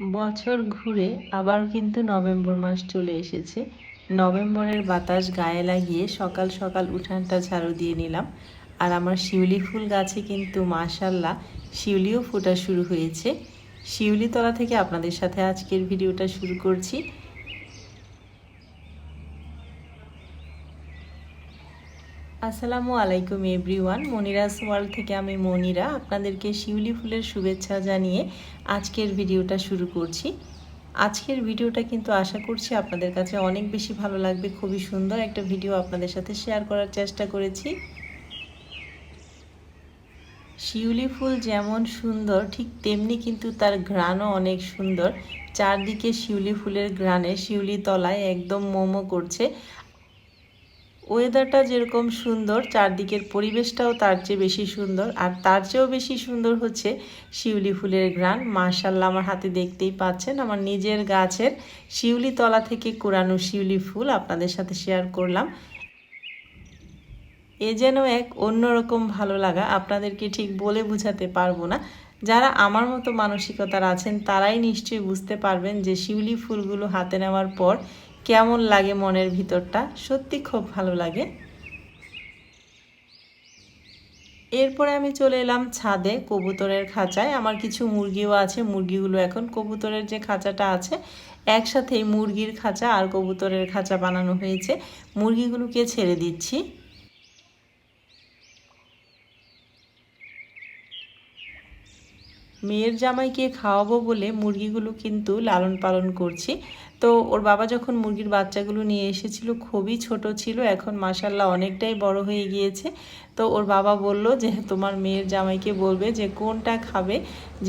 বছর ঘুরে আবার কিন্তু নভেম্বর মাস চলে এসেছে। নভেম্বরের বাতাস গায়ে লাগিয়ে সকাল সকাল উঠানটা ঝাড়ু দিয়ে নিলাম। আর আমার শিউলি ফুল গাছে কিন্তু মাশাল্লাহ শিউলিও ফোটা শুরু হয়েছে। শিউলি তলা থেকে আপনাদের সাথে আজকের ভিডিওটা শুরু করছি। আসসালামু আলাইকুম এভরিওয়ান, মনিরাস ওয়ার্ল্ড থেকে আমি মনিরা আপনাদেরকে শিউলি ফুলের শুভেচ্ছা জানিয়ে আজকের ভিডিওটা শুরু করছি। আজকের ভিডিওটা কিন্তু আশা করছি আপনাদের কাছে অনেক বেশি ভালো লাগবে, খুবই সুন্দর একটা ভিডিও আপনাদের সাথে শেয়ার করার চেষ্টা করেছি। শিউলি ফুল যেমন সুন্দর, ঠিক তেমনি কিন্তু তার ঘ্রাণও অনেক সুন্দর। চারদিকে শিউলি ফুলের ঘ্রাণে শিউলি তলায় একদম মোমো করছে। ওয়েদারটা যেরকম সুন্দর, চারদিকের পরিবেশটাও তার চেয়ে বেশি সুন্দর। আর তার চেয়েও বেশি সুন্দর হচ্ছে শিউলি ফুলের গ্রান মার্শাল্লাহ আমার হাতে দেখতেই পাচ্ছেন আমার নিজের গাছের শিউলি তলা থেকে কোরানো শিউলি ফুল আপনাদের সাথে শেয়ার করলাম। এ যেন এক অন্যরকম ভালো লাগা, আপনাদেরকে ঠিক বলে বুঝাতে পারব না। যারা আমার মতো মানসিকতার আছেন, তারাই নিশ্চয়ই বুঝতে পারবেন যে শিউলি ফুলগুলো হাতে নেওয়ার পর কেমন লাগে মনের ভিতরটা? সত্যি খুব ভালো লাগে। এরপরে আমি চলে এলাম ছাদে কবুতরের খাঁচায়। আমার কিছু মুরগিও আছে, মুরগিগুলো এখন কবুতরের যে খাঁচাটা আছে, একসাথেই মুরগির খাঁচা আর কবুতরের খাঁচা বানানো হয়েছে। মুরগিগুলোকে ছেড়ে দিচ্ছি। মেয়ের জামাইকে খাওয়াবো বলে মুরগিগুলো কিন্তু লালন পালন করছি। তো ওর বাবা যখন মুরগির বাচ্চাগুলো নিয়ে এসেছিল, খুবই ছোট ছিল, এখন মাসাল্লাহ অনেকটাই বড় হয়ে গিয়েছে। তো ওর বাবা বলল যে, তোমার মেয়ের জামাইকে বলবে যে, কোনটা খাবে?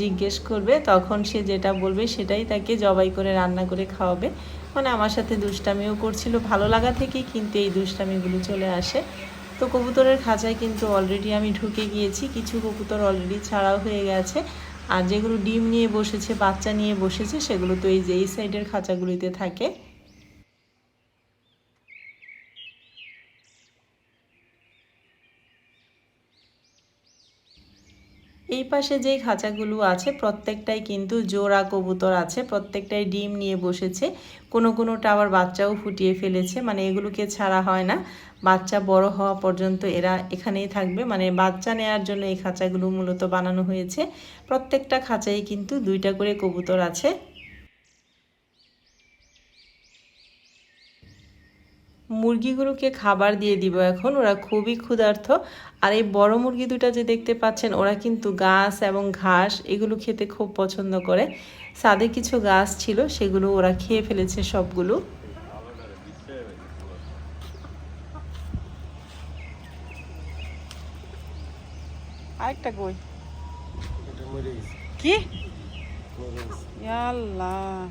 জিজ্ঞেস করবে, তখন সে যেটা বলবে সেটাই তাকে জবাই করে রান্না করে খাওয়াবে। মানে আমার সাথে দুষ্টামিও করছিল, ভালো লাগা থেকেই কিন্তু এই দুষ্টামিগুলো চলে আসে। তো কবুতরের খাঁচায় কিন্তু অলরেডি আমি ঢুকে গিয়েছি, কিছু কবুতর অলরেডি ছাড়াও হয়ে গেছে। আর যেগুলো ডিম নিয়ে বসেছে, বাচ্চা নিয়ে বসেছে, সেগুলো তো এই যে এই সাইডের খাঁচাগুলিতে থাকে। এই পাশে যে খাঁচাগুলো আছে, প্রত্যেকটাই কিন্তু জোড়া কবুতর আছে, প্রত্যেকটাই ডিম নিয়ে বসেছে। কোনো কোনো টাওয়ার বাচ্চাও ফুটিয়ে ফেলেছে মানে এগুলোকে ছাড়া হয় না। বাচ্চা বড় হওয়া পর্যন্ত এরা এখানেই থাকবে। মানে বাচ্চা নেয়ার জন্য এই খাঁচাগুলো মূলত বানানো হয়েছে। প্রত্যেকটা খাঁচাই কিন্তু দুইটা করে কবুতর আছে। মুরগিগুলোকে খাবার দিয়ে দিব এখন। ওরা খুবই ক্ষুধার্থ। আর এই বড় মুরগি দুটা যে দেখতে পাচ্ছেন ওরা কিন্তু গাছ এবং ঘাস এগুলো খেতে খুব পছন্দ করে। সাদে কিছু গাছ ছিল সেগুলো ওরা খেয়ে ফেলেছে সবগুলো। আরেকটা কই? কি? আল্লাহ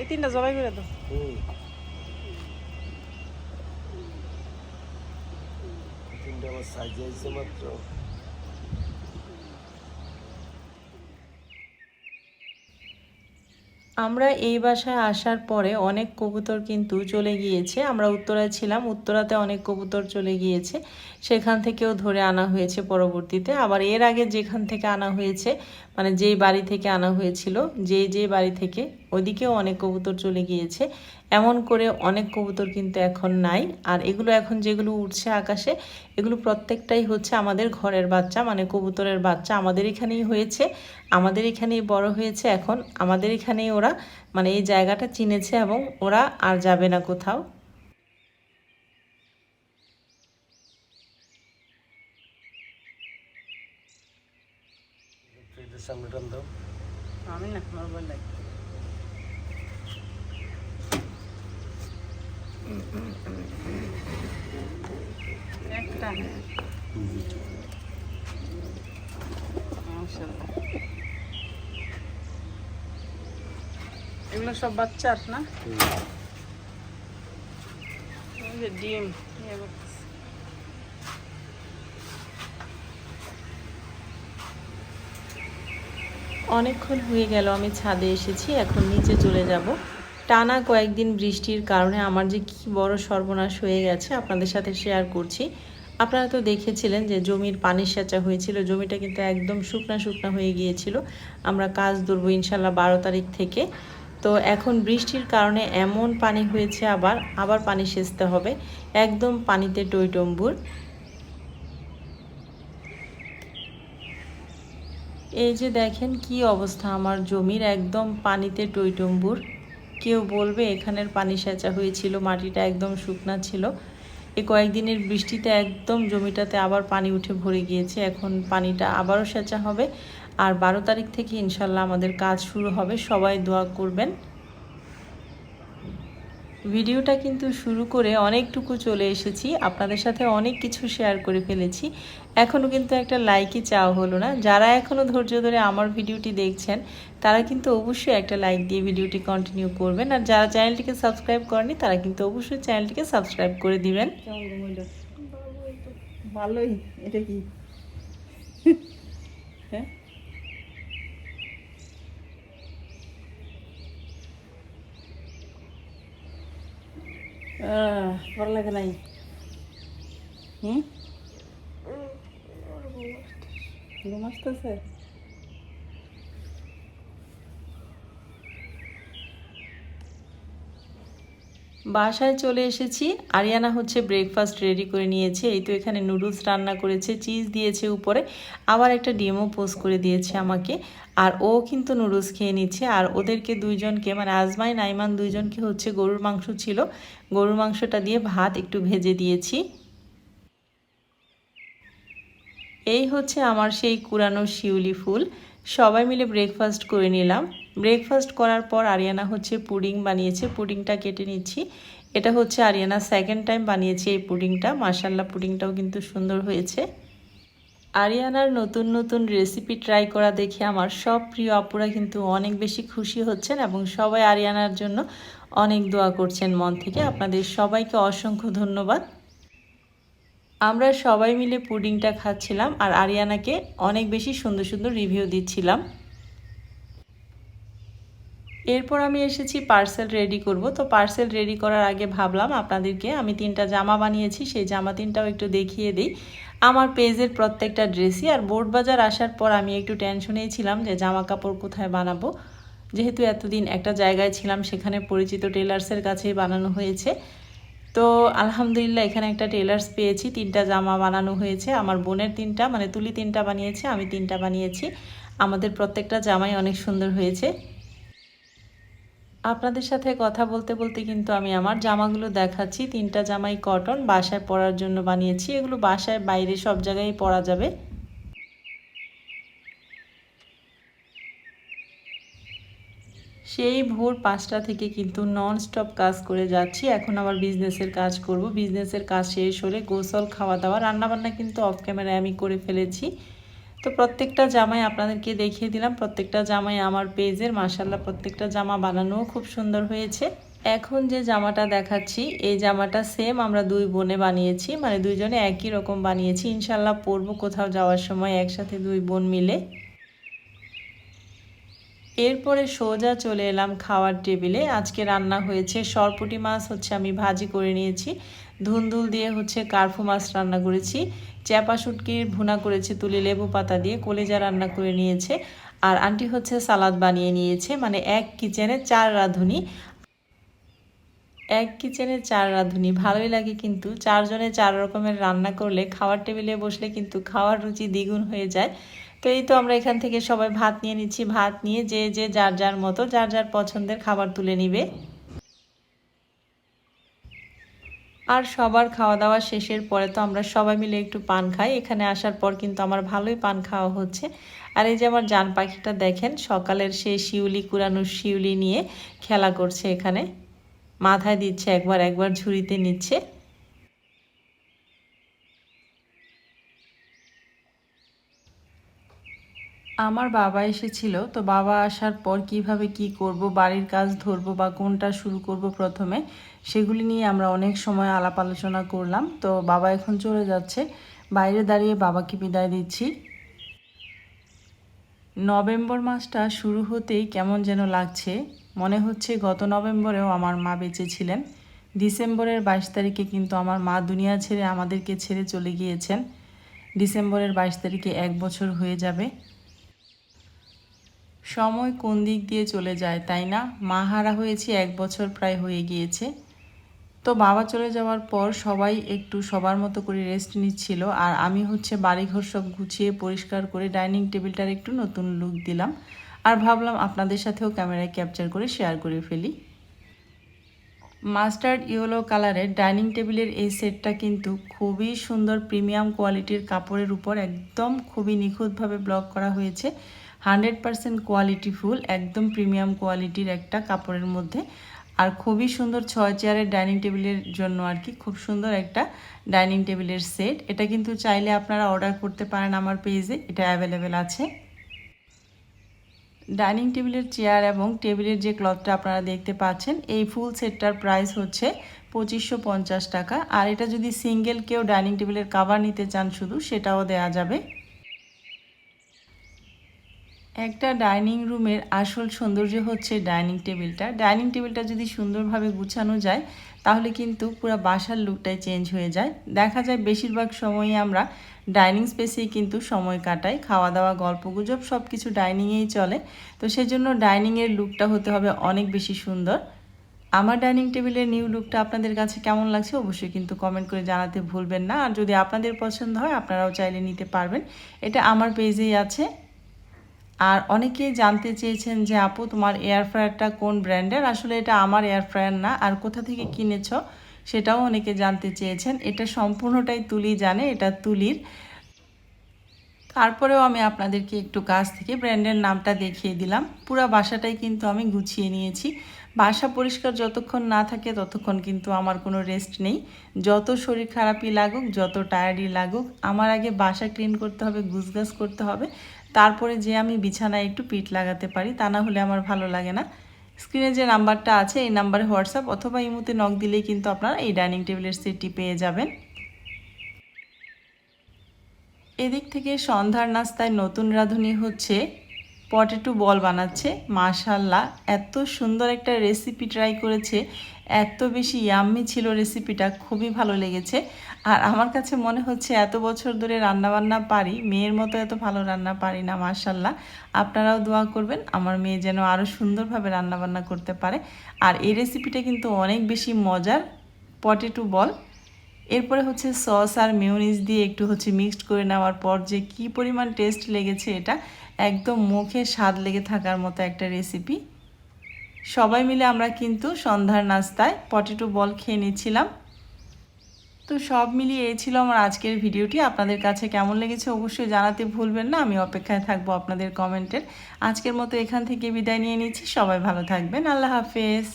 এই তিনটা জবাই করে দাও। তিনটা আমার সাজিয়েছে মাত্র। আমরা এই বাসায় আসার পরে অনেক কবুতর কিন্তু চলে গিয়েছে। আমরা উত্তরায় ছিলাম, উত্তরাতে অনেক কবুতর চলে গিয়েছে। সেখান থেকেও ধরে আনা হয়েছে পরবর্তীতে। আবার এর আগে যেখান থেকে আনা হয়েছে মানে যেই বাড়ি থেকে আনা হয়েছিল, যেই যেই বাড়ি থেকে ওদিকেও অনেক কবুতর চলে গিয়েছে। এমন করে অনেক কবুতর কিন্তু এখন নাই। আর এগুলো এখন যেগুলো উঠছে আকাশে, এগুলো প্রত্যেকটাই হচ্ছে আমাদের ঘরের বাচ্চা মানে কবুতরের বাচ্চা। আমাদের এখানেই হয়েছে, আমাদের এখানেই বড় হয়েছে, এখন আমাদের এখানেই ওরা মানে এই জায়গাটা চিনেছে এবং ওরা আর যাবে না কোথাও। আমি না একটা। মাশাআল্লাহ। এগুলো সব বাচ্চার, না? ডিম ইয়ে অনেকক্ষণ হয়ে গেল, আমি ছাদে এসেছি, এখন নিচে চলে যাব। টানা কয়েকদিন বৃষ্টির কারণে আমার যে কি বড় সর্বনাশ হয়ে গেছে আপনাদের সাথে শেয়ার করছি। আপনারা তো দেখেছিলেন যে জমির পানি সেচা হয়েছিল, জমিটা কিন্তু একদম শুকনা শুকনা হয়ে গিয়েছিল। আমরা কাজ ধরবো ইনশাল্লাহ বারো তারিখ থেকে। তো এখন বৃষ্টির কারণে এমন পানি হয়েছে আবার আবার পানি সেচতে হবে। একদম পানিতে টইটম্বুর। এই যে দেখেন কি অবস্থা আমার জমির, একদম পানিতে টইটম্বুর। কেউ বলবে এখানের পানি সেচা হয়েছিল, মাটিটা একদম শুকনা ছিল। এই কয়েকদিনের বৃষ্টিতে একদম জমিটাতে আবার পানি উঠে ভরে গিয়েছে, এখন পানিটা আবারও সেচা হবে। আর বারো তারিখ থেকে ইনশাল্লাহ আমাদের কাজ শুরু হবে। সবাই দোয়া করবেন। ভিডিওটা কিন্তু শুরু করে অনেকটুকু চলে এসেছি। আপনাদের সাথে অনেক কিছু শেয়ার করে ফেলেছি। এখনও কিন্তু একটা লাইকই চাওয়া হলো না। যারা এখনও ধৈর্য ধরে আমার ভিডিওটি দেখছেন, তারা কিন্তু অবশ্যই একটা লাইক দিয়ে ভিডিওটি কন্টিনিউ করবেন। আর যারা চ্যানেলটিকে সাবস্ক্রাইব করেনি তারা কিন্তু অবশ্যই চ্যানেলটিকে সাবস্ক্রাইব করে দিবেন। ভালোই। এটা কি হ্যাঁ লাগে নাই হুম ঘুম আসতেছে বাসায় চলে এসেছি। আরিয়ানা হচ্ছে ব্রেকফাস্ট রেডি করে নিয়েছে। এই তো এখানে নুডলস রান্না করেছে চিজ দিয়েছে উপরে। আবার একটা ডিমও পোস্ট করে দিয়েছে আমাকে। আর ও কিন্তু নুডলস খেয়ে নিচ্ছে। আর ওদেরকে দুইজনকে মানে আজমাই, নাইমান দুইজনকে হচ্ছে গরুর মাংস ছিল। গরুর মাংসটা দিয়ে ভাত একটু ভেজে দিয়েছি। এই হচ্ছে আমার সেই কুরানো শিউলি ফুল। সবাই মিলে ব্রেকফাস্ট করে নিলাম। ব্রেকফাস্ট করার পর আরিয়ানা হচ্ছে পুডিং বানিয়েছে। পুডিংটা কেটে নিচ্ছি। এটা হচ্ছে আরিয়ানা সেকেন্ড টাইম বানিয়েছে এই পুডিংটা। মাসাল্লাহ পুডিংটাও কিন্তু সুন্দর হয়েছে। আরিয়ানার নতুন নতুন রেসিপি ট্রাই করা দেখে আমার সব প্রিয় আপুরা কিন্তু অনেক বেশি খুশি হচ্ছেন এবং সবাই আরিয়ানার জন্য অনেক দোয়া করছেন মন থেকে। আপনাদের সবাইকে অসংখ্য ধন্যবাদ। আমরা সবাই মিলে পুডিংটা খাচ্ছিলাম আর আরিয়ানাকে অনেক বেশি সুন্দর সুন্দর রিভিউ দিচ্ছিলাম। এরপর আমি এসেছি পার্সেল রেডি করব। তো পার্সেল রেডি করার আগে ভাবলাম আপনাদেরকে আমি তিনটা জামা বানিয়েছি, সেই জামা তিনটাও একটু দেখিয়ে দিই। আমার পেজের প্রত্যেকটা ড্রেসই আর বোর্ড বাজার আসার পর আমি একটু টেনশনেই ছিলাম যে জামা কাপড় কোথায় বানাবো। যেহেতু এতদিন একটা জায়গায় ছিলাম, সেখানে পরিচিত টেলার্সের কাছেই বানানো হয়েছে। তো আলহামদুলিল্লাহ এখানে একটা টেলার্স পেয়েছি, তিনটা জামা বানানো হয়েছে। আমার বোনের তিনটা মানে তুলি তিনটা বানিয়েছে, আমি তিনটা বানিয়েছি। আমাদের প্রত্যেকটা জামাই অনেক সুন্দর হয়েছে। আপনাদের সাথে কথা বলতে বলতে কিন্তু আমি আমার জামাগুলো দেখাচ্ছি। তিনটা জামাই কটন বাসায় পরার জন্য বানিয়েছি। এগুলো বাসায় বাইরে সব জায়গায় পরা যাবে। সেই ভোর পাঁচটা থেকে কিন্তু নন স্টপ কাজ করে যাচ্ছি। এখন আবার বিজনেসের কাজ করব। বিজনেসের কাজ শেষ হলে গোসল খাওয়া দাওয়া রান্নাবান্না কিন্তু অফ ক্যামেরায় আমি করে ফেলেছি। তো প্রত্যেকটা জামাই আপনাদেরকে দেখিয়ে দিলাম। প্রত্যেকটা জামাই আমার পেজের মাসাল্লাহ প্রত্যেকটা জামা বানানোও খুব সুন্দর হয়েছে। এখন যে জামাটা দেখাচ্ছি, এই জামাটা সেম আমরা দুই বোনে বানিয়েছি মানে দুইজনে একই রকম বানিয়েছি। ইনশাল্লাহ পরবো কোথাও যাওয়ার সময় একসাথে দুই বোন মিলে। এরপরে সোজা চলে এলাম খাওয়ার টেবিলে। আজকে রান্না হয়েছে সরপুটি মাছ, হচ্ছে আমি ভাজি করে নিয়েছি। ধুন্দুল দিয়ে হচ্ছে কার্ফু মাছ রান্না করেছি। চ্যাপা শুটকির ভুনা করেছি, তুলি লেবু পাতা দিয়ে কলেজা রান্না করে নিয়েছে। আর আন্টি হচ্ছে সালাদ বানিয়ে নিয়েছে মানে এক কিচেনে চার রাঁধুনি। এক কিচেনে চার রাঁধুনি, ভালোই লাগে কিন্তু। চারজনে চার রকমের রান্না করলে খাওয়ার টেবিলে বসলে কিন্তু খাওয়ার রুচি দ্বিগুণ হয়ে যায়। তো এই তো আমরা এখান থেকে সবাই ভাত নিয়ে নিচ্ছি। ভাত নিয়ে যে যে যার যার মতো, যার যার পছন্দের খাবার তুলে নিবে। আর সবার খাওয়া দাওয়া শেষের পরে তো আমরা সবাই মিলে একটু পান খাই। এখানে আসার পর কিন্তু আমার ভালোই পান খাওয়া হচ্ছে। আর এই যে আমার যান পাখিটা দেখেন, সকালের সে শিউলি কুরানো শিউলি নিয়ে খেলা করছে এখানে। মাথায় দিচ্ছে, একবার একবার ঝুড়িতে নিচ্ছে। আমার বাবা এসেছিল, তো বাবা আসার পর কীভাবে কি করব, বাড়ির কাজ ধরবো বা কোনটা শুরু করব প্রথমে, সেগুলি নিয়ে আমরা অনেক সময় আলাপ আলোচনা করলাম। তো বাবা এখন চলে যাচ্ছে। বাইরে দাঁড়িয়ে বাবাকে বিদায় দিচ্ছি। নভেম্বর মাসটা শুরু হতেই কেমন যেন লাগছে। মনে হচ্ছে গত নভেম্বরেও আমার মা বেঁচে ছিলেন। ডিসেম্বরের বাইশ তারিখে কিন্তু আমার মা দুনিয়া ছেড়ে আমাদেরকে ছেড়ে চলে গিয়েছেন। ডিসেম্বরের বাইশ তারিখে এক বছর হয়ে যাবে। সময় কোন দিক দিয়ে চলে যায়, তাই না? মা হারা হয়েছি, এক বছর প্রায় হয়ে গিয়েছে। তো বাবা চলে যাওয়ার পর সবাই একটু সবার মতো করে রেস্ট নিচ্ছিল আর আমি হচ্ছে বাড়িঘর সব গুছিয়ে পরিষ্কার করে ডাইনিং টেবিলটার একটু নতুন লুক দিলাম আর ভাবলাম আপনাদের সাথেও ক্যামেরায় ক্যাপচার করে শেয়ার করে ফেলি। মাস্টার্ড ইয়েলো কালারের ডাইনিং টেবিলের এই সেটটা কিন্তু খুবই সুন্দর প্রিমিয়াম কোয়ালিটির কাপড়ের উপর একদম খুবই নিখুঁতভাবে ব্লক করা হয়েছে। হান্ড্রেড পারসেন্ট কোয়ালিটি ফুল, একদম প্রিমিয়াম কোয়ালিটির একটা কাপড়ের মধ্যে। আর খুবই সুন্দর ছয় চেয়ারের ডাইনিং টেবিলের জন্য আর কি, খুব সুন্দর একটা ডাইনিং টেবিলের সেট। এটা কিন্তু চাইলে আপনারা অর্ডার করতে পারেন আমার পেজে, এটা অ্যাভেলেবেল আছে। ডাইনিং টেবিলের চেয়ার এবং টেবিলের যে ক্লথটা আপনারা দেখতে পাচ্ছেন, এই ফুল সেটটার প্রাইস হচ্ছে পঁচিশশো টাকা। আর এটা যদি সিঙ্গেল কেউ ডাইনিং টেবিলের কাভার নিতে চান শুধু, সেটাও দেয়া যাবে। একটা ডাইনিং রুমের আসল সৌন্দর্য হচ্ছে ডাইনিং টেবিলটা। ডাইনিং টেবিলটা যদি সুন্দরভাবে গুছানো যায়, তাহলে কিন্তু পুরো বাসার লুকটাই চেঞ্জ হয়ে যায়। দেখা যায় বেশিরভাগ সময়ই আমরা ডাইনিং স্পেসেই কিন্তু সময় কাটাই। খাওয়া দাওয়া গল্প গুজব সব কিছু ডাইনিংয়েই চলে। তো সেজন্য ডাইনিংয়ের লুকটা হতে হবে অনেক বেশি সুন্দর। আমার ডাইনিং টেবিলের নিউ লুকটা আপনাদের কাছে কেমন লাগছে অবশ্যই কিন্তু কমেন্ট করে জানাতে ভুলবেন না। আর যদি আপনাদের পছন্দ হয়, আপনারাও চাইলে নিতে পারবেন। এটা আমার পেজেই আছে। আর অনেকেই জানতে চেয়েছেন যে আপু, তোমার এয়ার ফ্রায়ারটা কোন ব্র্যান্ডের আসলে এটা আমার এয়ার ফ্রায়ার না। আর কোথা থেকে কিনেছ সেটাও অনেকে জানতে চেয়েছেন। এটা সম্পূর্ণটাই তুলি জানে, এটা তুলির। তারপরেও আমি আপনাদেরকে একটু কাছ থেকে ব্র্যান্ডের নামটা দেখিয়ে দিলাম। পুরো বাসাটাই কিন্তু আমি গুছিয়ে নিয়েছি। বাসা পরিষ্কার যতক্ষণ না থাকে ততক্ষণ কিন্তু আমার কোনো রেস্ট নেই। যত শরীর খারাপই লাগুক, যত টায়ার্ডই লাগুক, আমার আগে বাসা ক্লিন করতে হবে, গুছগাছ করতে হবে। তারপরে যে আমি বিছানায় একটু পিঠ লাগাতে পারি, তা না হলে আমার ভালো লাগে না। স্ক্রিনে যে নাম্বারটা আছে, এই নাম্বারে হোয়াটসঅ্যাপ অথবা ইমুতে নক দিলেই কিন্তু আপনারা এই ডাইনিং টেবিলের সেটটি পেয়ে যাবেন। এদিক থেকে সন্ধ্যার নাস্তায় নতুন রাঁধুনি হচ্ছে, পটেটো বল বানাচ্ছে। মাশাল্লাহ এত সুন্দর একটা রেসিপি ট্রাই করেছে। এত বেশি ইয়াম্মি ছিল রেসিপিটা খুবই ভালো লেগেছে। আর আমার কাছে মনে হচ্ছে এত বছর ধরে রান্নাবান্না পারি, মেয়ের মতো এত ভালো রান্না পারি না মাশাল্লাহ আপনারাও দোয়া করবেন, আমার মেয়ে যেন আরও সুন্দরভাবে রান্নাবান্না করতে পারে। আর এই রেসিপিটা কিন্তু অনেক বেশি মজার পটেটো বল এরপরে হচ্ছে সস আর মিউনিস দিয়ে একটু হচ্ছে মিক্সড করে নেওয়ার পর যে কি পরিমাণ টেস্ট লেগেছে এটা, একদম মুখে স্বাদ লেগে থাকার মতো একটা রেসিপি সবাই মিলে আমরা কিন্তু সন্ধ্যার নাস্তায় পটেটো বল খেয়ে নিচ্ছিলাম। তো সব মিলিয়ে এই ছিল আমার আজকের ভিডিওটি। আপনাদের কাছে কেমন লেগেছে অবশ্যই জানাতে ভুলবেন না। আমি অপেক্ষায় থাকব আপনাদের কমেন্টের। আজকের মতো এখান থেকে বিদায় নিয়ে নিচ্ছি। সবাই ভালো থাকবেন। আল্লাহ হাফেজ।